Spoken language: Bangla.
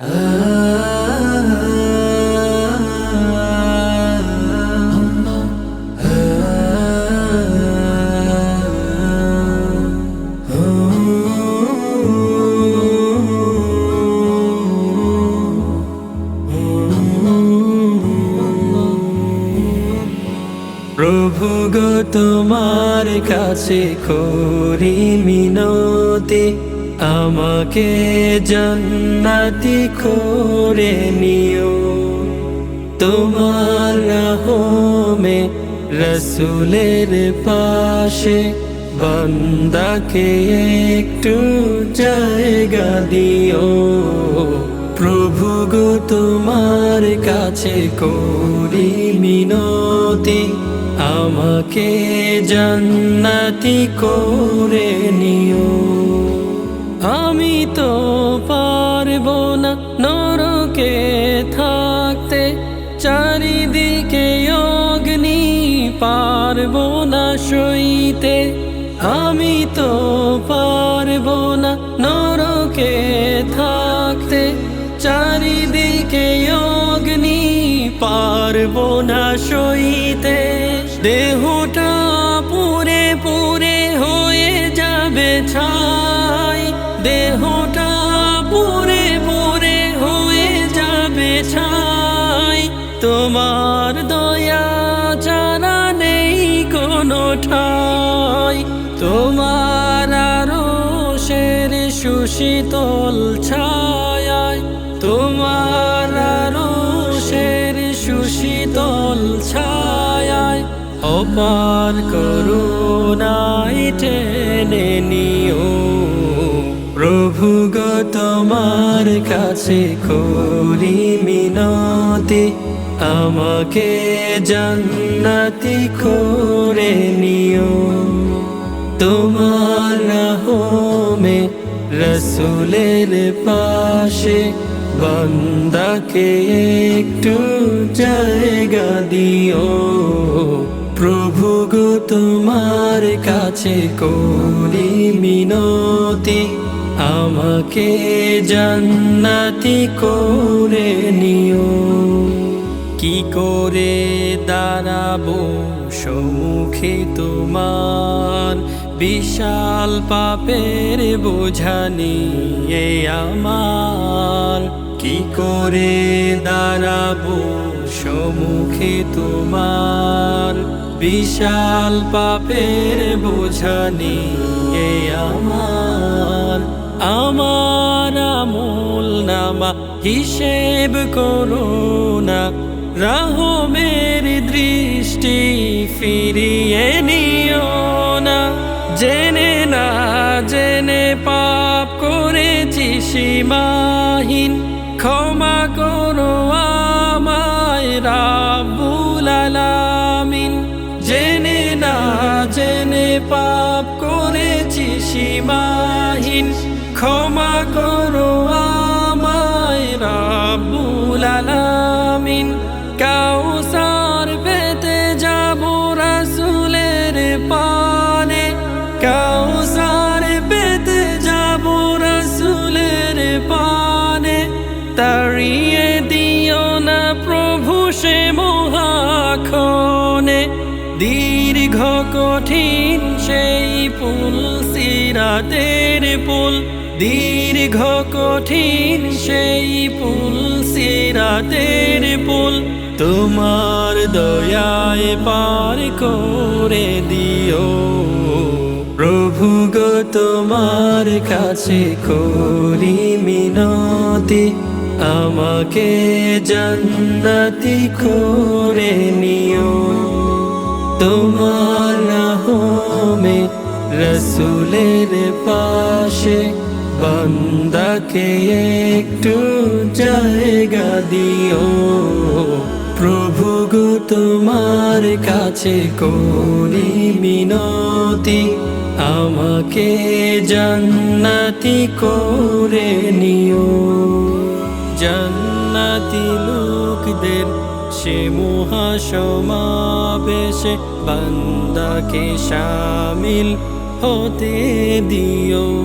প্রভু তোমার কাছে করি মিনতি, আমাকে জান্নাতি করে নিও। তোমার রহমে রসুলের পাশে বান্দাকে একটু জায়গা দিও। প্রভু গো, তোমার কাছে করি মিনতি আমাকে জান্নাতি করে নিও। আমি তো পারব না নরকে থাকতে, চারিদিকে অগ্নি পারব না সইতে। আমি তো পারব না নরকে থাকতে, চারিদিকে অগ্নি পারব না সইতে। দেহটা পুরে পুরে হয়ে যাবে ছাই। দেহটা পুরে পুরে হয়ে যাবে ছাই। তোমার দয়া জানা নেই কোনো ঠাই। তোমার আরও শের সুশীতল ছায় তোমার আরও শের সুশীতল ছায় অপার করুণায় টেনে নিও। প্রভু গো, তোমার কাছে করি মিনতি, আমাকে জান্নাতি করে নিও। তোমার রহমে রসুলের পাশে বান্দাকে একটু জায়গা দিও। প্রভু তোমার কাছে করি মিনতি, আমাকে জান্নাতি করে নিও। কি করে দাঁড়াবো সম্মুখে তোমার বিশাল পাপের বোঝানি নিয়ে আমার? কি করে দাঁড়াবো সম্মুখে তোমার বিশাল পাপের বোঝা নিয়ে আমার। আমার আমল নামা হিসেব করো না রহমের দৃষ্টি ফিরিয়ে নিও না। জেনে না, জেনে পাপ করেছি সীমাহীন, ক্ষমা করো সীমাহীন ক্ষমা করো আমায় রাবুল আলামিন। কাউসার পেতে যাব রাসুলের পানে। কাউসার পেতে যাব রাসুলের পানে। তাড়িয়ে দিও না প্রভু সে মহাখনে দীর্ঘ কঠিন সেই পুল সিরাতের পুল দীর্ঘ কঠিন সেই পুল সিরাতের পুল তোমার দয়ায় পার করে দিও। প্রভু গো, তোমার কাছে করি মিনতি। আমাকে জান্নাতি করে নিও। তোমার রহমে রসুলের পাশে বান্দাকে একটু জায়গা দিও। প্রভু গো, তোমার কাছে করি মিনতি, আমাকে জান্নাতি করে নিও। জান্নাতি লোকদের সে মহাসমাবেশে বান্দাকে সামিল হতে দিও।